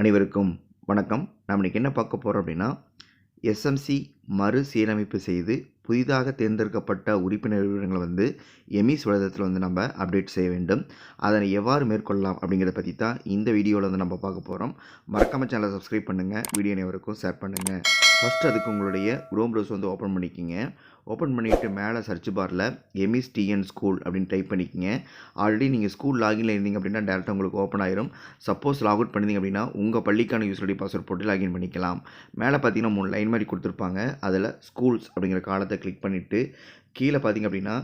அனைவருக்கும் வணக்கம். நாம் இன்றைக்கி என்ன பார்க்க போகிறோம் அப்படின்னா எஸ்எம்சி மறுசீரமைப்பு செய்து புதிதாக தேர்ந்தெடுக்கப்பட்ட உறுப்பினர் விவரங்களை வந்து எமிஸ் வலைதளத்தில் வந்து நம்ம அப்டேட் செய்ய வேண்டும். அதனை எவ்வாறு மேற்கொள்ளலாம் அப்படிங்கிறத பற்றி தான் இந்த வீடியோவில் வந்து நம்ம பார்க்க போகிறோம் மறக்காமல் சேனலை சப்ஸ்கிரைப் பண்ணுங்கள் வீடியோ அனைவருக்கும் ஷேர் பண்ணுங்கள் ஃபஸ்ட் அதுக்கு உங்களுடைய குரோம் ப்ரௌஸ் வந்து ஓப்பன் பண்ணிக்கிங்க. ஓப்பன் பண்ணிவிட்டு மேலே சர்ச் பாரில் எமிஸ் டிஎன் ஸ்கூல் அப்படின்னு டைப் பண்ணிக்கிங்க. ஆல்ரெடி நீங்கள் ஸ்கூல் லாகின்ல இருந்தீங்க அப்படின்னா டேரெக்டாக உங்களுக்கு ஓப்பன் ஆயிரும். சப்போஸ் லாக் அவுட் பண்ணிங்க அப்படின்னா உங்கள் பள்ளிக்கான யூஸ் ஐடி பாஸ்வேர்ட் போட்டு லாகின் பண்ணிக்கலாம். மேலே பார்த்தீங்கன்னா மூணு லைன் மாதிரி கொடுத்துருப்பாங்க. அதில் ஸ்கூல்ஸ் அப்படிங்கிற காலத்தை கிளிக் பண்ணிவிட்டு கீழே பார்த்தீங்க அப்படின்னா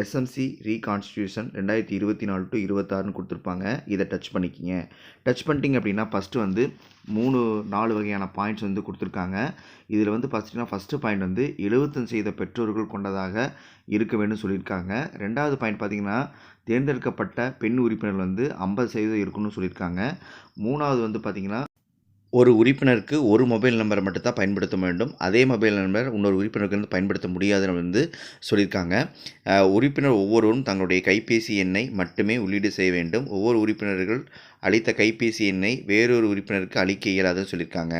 எஸ்எம்சி ரீகான்ஸ்டியூஷன் ரெண்டாயிரத்தி இருபத்தி நாலு டு இருபத்தாறுன்னு கொடுத்துருப்பாங்க. இதை டச் பண்ணிக்கிங்க. டச் பண்ணிட்டீங்க அப்படின்னா ஃபஸ்ட்டு வந்து மூணு நாலு வகையான பாயிண்ட்ஸ் வந்து கொடுத்துருக்காங்க. இதில் வந்து ஃபஸ்ட்டுனா ஃபஸ்ட்டு பாயிண்ட் வந்து எழுபத்தஞ்சு செய்த பெற்றோர்கள் கொண்டதாக இருக்க வேண்டும் சொல்லியிருக்காங்க. ரெண்டாவது பாயிண்ட் பார்த்தீங்கன்னா தேர்ந்தெடுக்கப்பட்ட பெண் உறுப்பினர் வந்து ஐம்பது சதவீதம் இருக்கணும்னு சொல்லியிருக்காங்க. மூணாவது வந்து பார்த்திங்கன்னா ஒரு உறுப்பினருக்கு ஒரு மொபைல் நம்பரை மட்டும் தான் பயன்படுத்த வேண்டும். அதே மொபைல் நம்பர் இன்னொரு உறுப்பினருக்கு வந்து பயன்படுத்த முடியாதுன்னு வந்து சொல்லியிருக்காங்க. உறுப்பினர் ஒவ்வொருவரும் தங்களுடைய கைபேசி எண்ணை மட்டுமே உள்ளீடு செய்ய வேண்டும். ஒவ்வொரு உறுப்பினர்கள் அளித்த கைபேசி எண்ணை வேறொரு உறுப்பினருக்கு அளிக்க இயலாதுன்னு சொல்லியிருக்காங்க.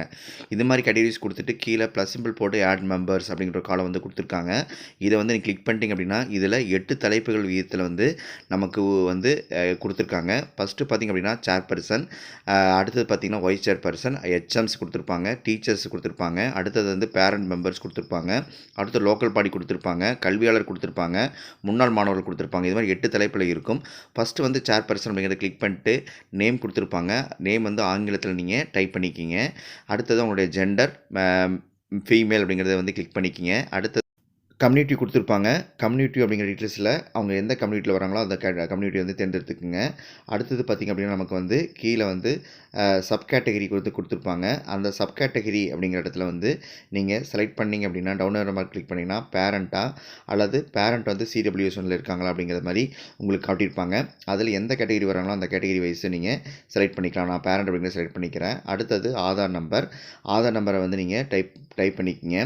இது மாதிரி கேட்டகரிஸ் கொடுத்துட்டு கீழே ப்ளஸ் சிம்பிள் போட்டு ஆட் மெம்பர்ஸ் அப்படிங்கிற காலம் வந்து கொடுத்துருக்காங்க. இதை வந்து நீங்கள் கிளிக் பண்ணிட்டீங்க அப்படின்னா இதில் எட்டு தலைப்புகள் விகிதத்தில் வந்து நமக்கு வந்து கொடுத்துருக்காங்க. ஃபஸ்ட்டு பார்த்திங்க அப்படின்னா சேர்பர்சன் அடுத்தது பார்த்திங்கன்னா வைஸ் சேர்பர்சன் ஹெச்எம்ஸ் கொடுத்துருப்பாங்க டீச்சர்ஸ் கொடுத்துருப்பாங்க அடுத்தது வந்து பேரண்ட் மெம்பர்ஸ் கொடுத்துருப்பாங்க அடுத்து லோக்கல் பாடி கொடுத்துருப்பாங்க கல்வியாளர் கொடுத்துருப்பாங்க முன்னாள் மாணவர்கள் கொடுத்துருப்பாங்க. இது மாதிரி எட்டு தலைப்பில் இருக்கும். ஃபஸ்ட்டு வந்து சேர் பர்சன் அப்படிங்கிறத கிளிக் பண்ணிட்டு நேம் கொடுத்துருப்பாங்க. நேம் வந்து ஆங்கிலத்தில் நீங்கள் டைப் பண்ணிக்கிங்க. அடுத்தது உங்களுடைய ஜெண்டர் ஃபீமேல் அப்படிங்கிறத வந்து கிளிக் பண்ணிக்கிங்க. அடுத்தது கம்யூனிட்டி கொடுத்துருப்பாங்க. கம்யூனிட்டி அப்படிங்கிற டீட்டெயில்ஸில் அவங்க எந்த கம்யூனிட்டியில் வராங்களோ அந்த கம்யூனிட்டி வந்து தேர்ந்தெடுத்துக்குங்க. அடுத்தது பார்த்திங்க அப்படின்னா நமக்கு வந்து கீழே வந்து சப் கேட்டகரி கொடுத்து கொடுத்துருப்பாங்க. அந்த சப் கேட்டகரி அப்படிங்கிற இடத்துல வந்து நீங்கள் செலக்ட் பண்ணீங்க அப்படின்னா டவுன் மார்க் கிளிக் பண்ணிங்கன்னா பேரண்ட்டாக அல்லது பேரண்ட் வந்து சிடபிள்யூஎஸ்எனில் இருக்காங்களா அப்படிங்கிற மாதிரி உங்களுக்கு காட்டியிருப்பாங்க. அதில் எந்த கேட்டகரி வராங்களோ அந்த கேட்டகரி வைஸ் நீங்கள் செலக்ட் பண்ணிக்கலாம். நான் பேரண்ட் அப்படிங்கிற செலக்ட் பண்ணிக்கிறேன். அடுத்தது ஆதார் நம்பர் ஆதார் நம்பரை வந்து நீங்கள் டைப் டைப் பண்ணிக்கிங்க.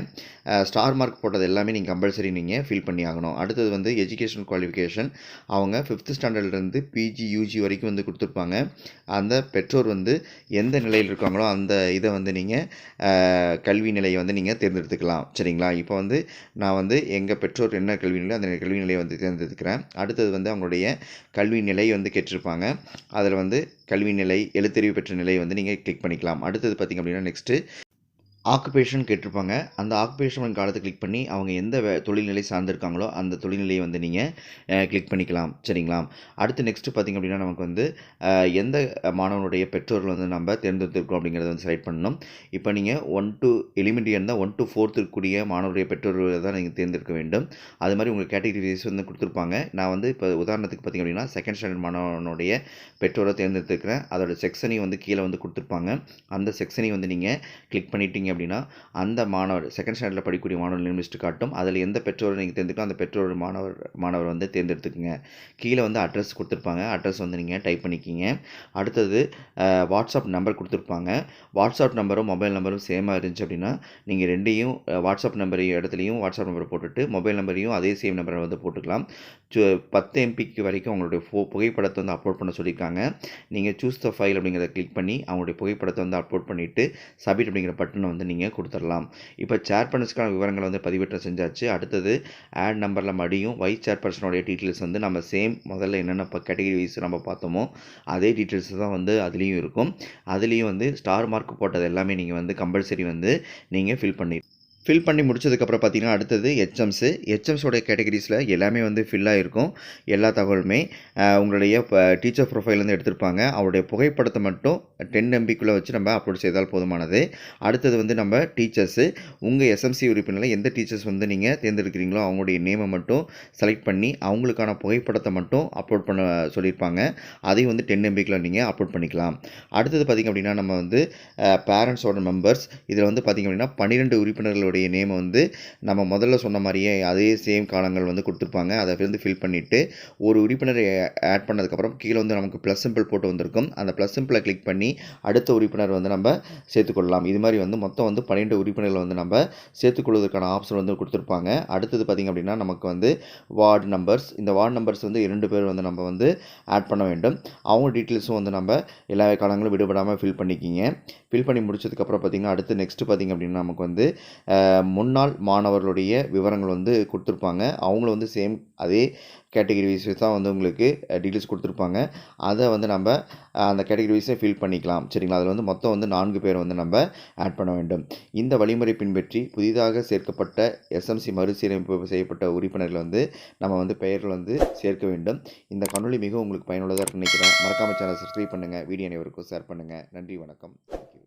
ஸ்டார் மார்க் போட்டது எல்லாமே நீங்கள் கம்பல்சரி நீங்கள் ஃபில் பண்ணி ஆகணும். அடுத்தது வந்து எஜுகேஷன் குவாலிஃபிகேஷன் அவங்க ஃபிஃப்த் ஸ்டாண்டர்ட்லேருந்து பிஜி யூஜி வரைக்கும் வந்து கொடுத்துருப்பாங்க. அந்த பெற்றோர் வந்து எந்த நிலையில் இருக்காங்களோ அந்த இதை வந்து நீங்கள் கல்வி நிலையை வந்து நீங்கள் தேர்ந்தெடுத்துக்கலாம். சரிங்களா? இப்போ வந்து நான் வந்து எங்கள் பெற்றோர் என்ன கல்வி நிலை அந்த கல்வி நிலையை வந்து தேர்ந்தெடுத்துக்கிறேன் அடுத்தது வந்து அவங்களுடைய கல்வி நிலை வந்து கேட்டிருப்பாங்க. அதில் வந்து கல்வி நிலை எழுத்தறிவு பெற்ற நிலையை வந்து நீங்கள் கிளிக் பண்ணிக்கலாம். அடுத்தது பார்த்திங்க அப்படின்னா நெக்ஸ்ட்டு ஆக்குபேஷன் கேட்டிருப்பாங்க. அந்த ஆக்குபேஷன் காலத்தை கிளிக் பண்ணி அவங்க எந்த வே தொழில்நிலை சார்ந்திருக்காங்களோ அந்த தொழில்நிலையை வந்து நீங்கள் கிளிக் பண்ணிக்கலாம். சரிங்களா? அடுத்து நெக்ஸ்ட்டு பார்த்திங்க அப்படின்னா நமக்கு வந்து எந்த மாணவனுடைய பெற்றோர்கள் வந்து நம்ம தேர்ந்தெடுத்திருக்கோம் அப்படிங்கிறத வந்து செலக்ட் பண்ணணும். இப்போ நீங்கள் ஒன் டு எலிமெண்ட்ரி இருந்தால் ஒன் டு ஃபோர்த்து இருக்கக்கூடிய மாணவருடைய பெற்றோர்களை தான் நீங்கள் தேர்ந்தெடுக்க வேண்டும். அது மாதிரி உங்களுக்கு கேட்டகரிஸ் வந்து கொடுத்துருப்பாங்க. நான் வந்து இப்போ உதாரணத்துக்கு பார்த்திங்க அப்படின்னா செகண்ட் ஸ்டாண்டர்ட் மாணவனுடைய பெற்றோரை தேர்ந்தெடுத்துருக்கிறேன். அதோட செக்ஷனையும் வந்து கீழே வந்து கொடுத்துருப்பாங்க. அந்த செக்ஷனையும் வந்து நீங்கள் கிளிக் பண்ணிட்டீங்க அப்படின்னா அந்த மாணவர் செகண்ட் ஸ்டாண்டர்டில் படிக்கக்கூடிய மாணவர் லிஸ்ட்டு காட்டும் அதில் எந்த பெற்றோரை நீங்கள் தேர்ந்தெடுக்கோ அந்த பெற்றோர் மாணவர் மாணவர் வந்து தேர்ந்தெடுத்துக்குங்க. கீழே வந்து அட்ரஸ் கொடுத்துருப்பாங்க. அட்ரஸ் வந்து நீங்கள் டைப் பண்ணிக்கிங்க. அடுத்தது வாட்ஸ்அப் நம்பர் கொடுத்துருப்பாங்க. வாட்ஸ்அப் நம்பரும் மொபைல் நம்பரும் சேமாக இருந்துச்சு அப்படின்னா நீங்கள் ரெண்டையும் வாட்ஸ்அப் நம்பரையும் இடத்துலையும் வாட்ஸ்அப் நம்பர் போட்டுட்டு மொபைல் நம்பரையும் அதே சேம் நம்பரை வந்து போட்டுக்கலாம். பத்து எம்பிக்கு வரைக்கும் அவங்களுடைய ஃபோ புகைப்படத்தை வந்து அப்லோட் பண்ண சொல்லியிருக்காங்க. நீங்கள் சூஸ் த ஃபைல் அப்படிங்கிறத கிளிக் பண்ணி அவங்களுடைய புகைப்படத்தை வந்து அப்லோட் பண்ணிவிட்டு சப்மிட் அப்படிங்கிற பட்டனை வந்து நீங்கள் கொடுத்துடலாம் இப்போ சேர்பர்சனுக்கான விவரங்களை வந்து பதிவேற்றம் செஞ்சாச்சு. அடுத்தது ஆட் நம்பரில் மடியும் வைஸ் சேர்பர்சனுடைய டீட்டெயில்ஸ் வந்து நம்ம சேம் முதல்ல என்னென்ன இப்போ கேட்டகரி வைஸ் நம்ம பார்த்தோமோ அதே டீட்டெயில்ஸ் தான் வந்து அதுலேயும் இருக்கும். அதுலேயும் வந்து ஸ்டார் மார்க் போட்டது எல்லாமே நீங்கள் வந்து கம்பல்சரி வந்து நீங்கள் ஃபில் பண்ணி ஃபில் பண்ணி முடிச்சதுக்கப்புறம் பார்த்தீங்கன்னா அடுத்தது ஹெச்எம்ஸு ஹெச்எம்ஸோட கேட்டகரிஸில் எல்லாமே வந்து ஃபில்லாக இருக்கும் எல்லா தகவலுமே உங்களுடைய டீச்சர் ப்ரொஃபைல்லேருந்து எடுத்திருப்பாங்க. அவருடைய புகைப்படத்தை மட்டும் டென் எம்பிக்குள்ளே வச்சு நம்ம அப்லோட் செய்தால் போதுமானது. அடுத்தது வந்து நம்ம டீச்சர்ஸு உங்கள் எஸ்எம்சி உறுப்பினரில் எந்த டீச்சர்ஸ் வந்து நீங்கள் தேர்ந்தெடுக்கிறீங்களோ அவங்களுடைய நேமை மட்டும் செலக்ட் பண்ணி அவங்களுக்கான புகைப்படத்தை மட்டும் அப்லோட் பண்ண சொல்லியிருப்பாங்க. அதையும் வந்து டென் எம்பிக்குள்ள நீங்கள் அப்லோட் பண்ணிக்கலாம். அடுத்தது பார்த்திங்க அப்படின்னா நம்ம வந்து பேரண்ட்ஸோட மெம்பர்ஸ் இதில் வந்து பார்த்திங்க அப்படின்னா பன்னிரெண்டு உறுப்பினர்களுடைய உறுப்பினருடைய நேமை வந்து நம்ம முதல்ல சொன்ன மாதிரியே அதே சேம் காலங்கள் வந்து கொடுத்துருப்பாங்க. அதை வந்து ஃபில் பண்ணிவிட்டு ஒரு உறுப்பினரை ஆட் பண்ணதுக்கப்புறம் கீழே வந்து நமக்கு ப்ளஸ் சிம்பிள் போட்டு வந்திருக்கும். அந்த ப்ளஸ் சிம்பிளை கிளிக் பண்ணி அடுத்த உறுப்பினர் வந்து நம்ம சேர்த்துக்கொள்ளலாம். இது மாதிரி வந்து மொத்தம் வந்து பன்னெண்டு உறுப்பினர்களை வந்து நம்ம சேர்த்துக்கொள்வதற்கான ஆப்ஷன் வந்து கொடுத்துருப்பாங்க. அடுத்தது பார்த்திங்க அப்படின்னா நமக்கு வந்து வார்டு நம்பர்ஸ் இந்த வார்டு நம்பர்ஸ் வந்து இரண்டு பேர் வந்து நம்ம வந்து ஆட் பண்ண வேண்டும். அவங்க டீட்டெயில்ஸும் வந்து நம்ம எல்லா காலங்களும் விடுபடாமல் ஃபில் பண்ணிக்கிங்க. ஃபில் பண்ணி முடிச்சதுக்கப்புறம் பார்த்திங்கன்னா அடுத்து நெக்ஸ்ட்டு பார்த்திங்க அப்படின்னா நமக்கு வந்து முன்னாள் மாணவர்களுடைய விவரங்கள் வந்து கொடுத்துருப்பாங்க. அவங்களும் வந்து சேம் அதே கேட்டகரி வைஸ் தான் வந்து உங்களுக்கு டீட்டெயில்ஸ் கொடுத்துருப்பாங்க. அதை வந்து நம்ம அந்த கேட்டகரி வைஸை ஃபில் பண்ணிக்கலாம். சரிங்களா? அதில் வந்து மொத்தம் வந்து நான்கு பேர் வந்து நம்ம ஆட் பண்ண வேண்டும். இந்த வழிமுறை பின்பற்றி புதிதாக சேர்க்கப்பட்ட எஸ்எம்சி மறுசீரமைப்பு செய்யப்பட்ட உறுப்பினர்கள் வந்து நம்ம வந்து பெயர்கள் வந்து சேர்க்க வேண்டும். இந்த காணொளி மிகவும் உங்களுக்கு பயனுள்ளதாக நினைக்கிறேன். மறக்காமல் சேனல் சப்ஸ்கிரைப் பண்ணுங்கள் வீடியோ அனைவருக்கும் ஷேர் பண்ணுங்கள் நன்றி வணக்கம். தேங்க்யூ.